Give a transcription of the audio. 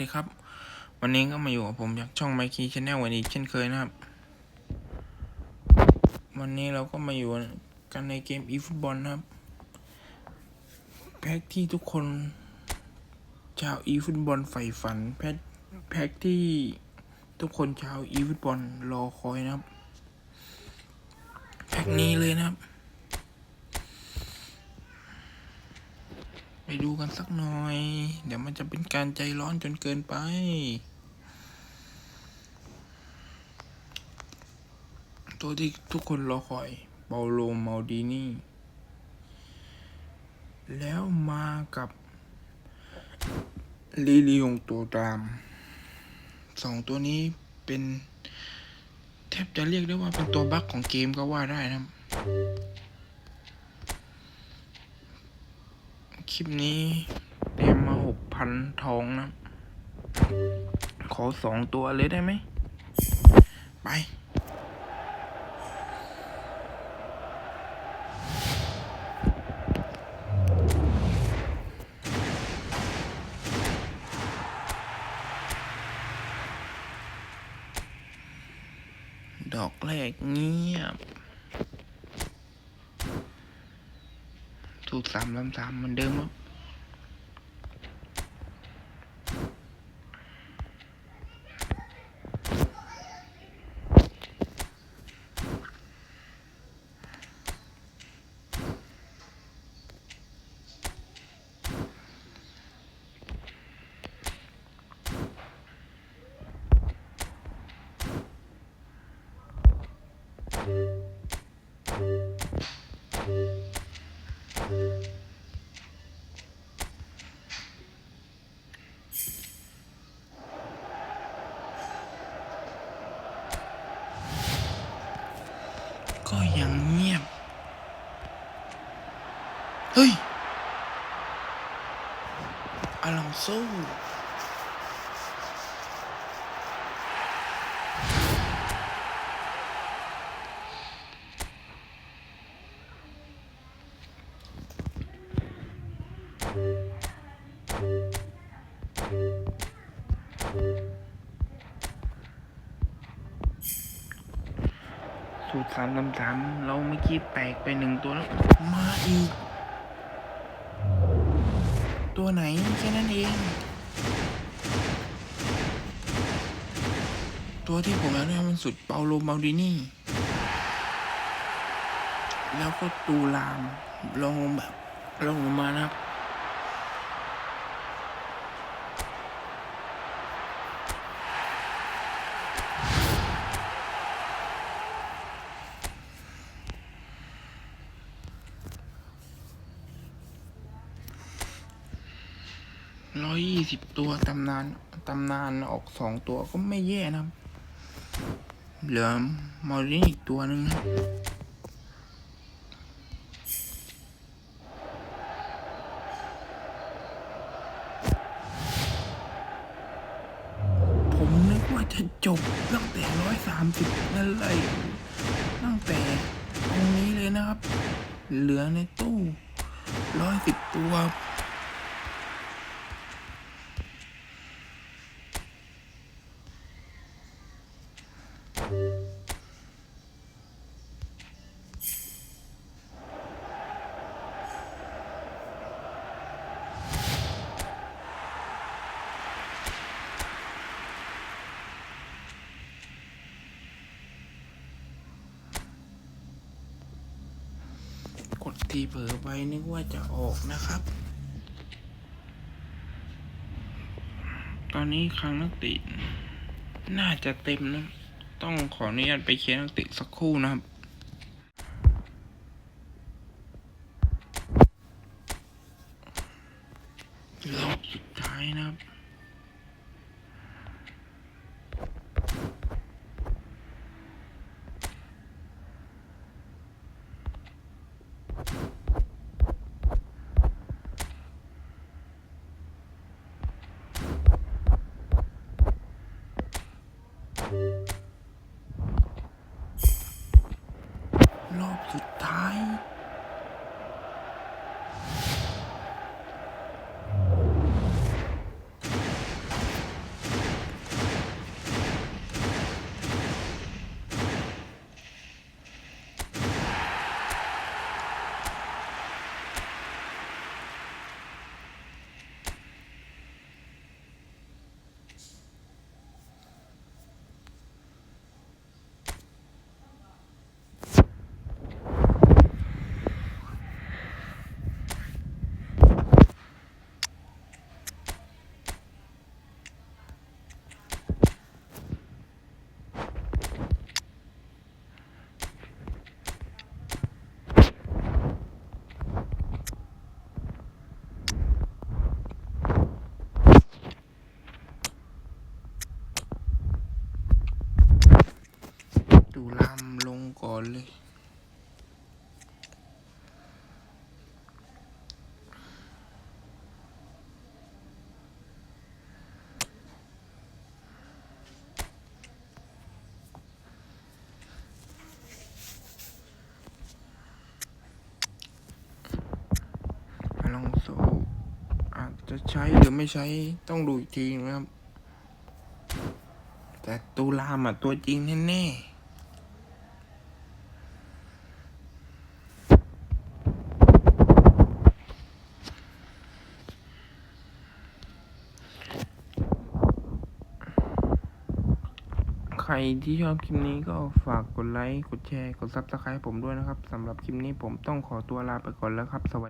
ดีครับ วันนี้ก็มาอยู่กับผมจากช่องไมคีชแนลวันอีกเช่นเคยนะครับ วันนี้เราก็มาอยู่กันในเกมอีฟุตบอลนะครับ แพ็กที่ทุกคน ชาวอีฟุตบอลใฝ่ฝัน แพ็กแพ็กที่ทุกคนชาวอีฟุตบอลรอคอยนะครับ แพ็กนี้เลยนะครับ ไปดูกันสักหน่อย เดี๋ยวมันจะเป็นการใจร้อนจนเกินไป ตัวที่ทุกคนรอคอยเปาโลมาลดินี่ แล้วมากับลิลิยงตัวตาม สองตัวนี้เป็นแทบจะเรียกได้ว่าเป็นตัวบั๊กของเกมก็ว่าได้นะ คลิปนี้เตรียมมาหกพันทองนะ ขอสองตัวเลยได้ไหม ไป ดอกแรกเงียบ ถูกสามลำสามเหมือนเดิมครับ ก็ยังเงียบ เฮ้ยอลองโซ่ สูตรสามลำสามเราเมื่อกี้แตกไปหนึ่งตัวแล้ว มาอีก ตัวไหนแค่นั้นเอง ตัวที่ผมอยากได้มันสุดเปาโลมาดินี่ แล้วก็ตูลามลงแบบลงลงมานะครับ ร้อยยี่สิบตัวตำนานตำนานออกสองตัวก็ไม่แย่นะครับ เหลือมอรินอีกตัวหนึ่งนะครับผมนึกว่าจะจบตั้งแต่ร้อยสามสิบนั่นเลยตั้งแต่ตรงนี้เลยนะครับ เหลือในตู้ร้อยสิบตัว ก ดทีเผลอไปนึกว่าจะออกนะครับ ตอนนี้ครั้งนักติ น่าจะเต็มนะ ต้องขออนุญาตไปเคลียร์นักติสักครู่นะครับรอบสุดท้ายนะครับ รอบสุดท้าย เลยอลองโซอาจจะใช้หรือไม่ใช้ต้องดูอีกทีนะครับ แต่ตูลามอะตัวจริงแน่ๆ รที่ชอบคลิปนี้ก็ฝากกดไลค์ กดแชร์ กดซับสไครต์ผมด้วยนะครับสำหรับคลิปนี้ผมต้องขอตัวลาไปก่อนแล้วครับ สวัสดี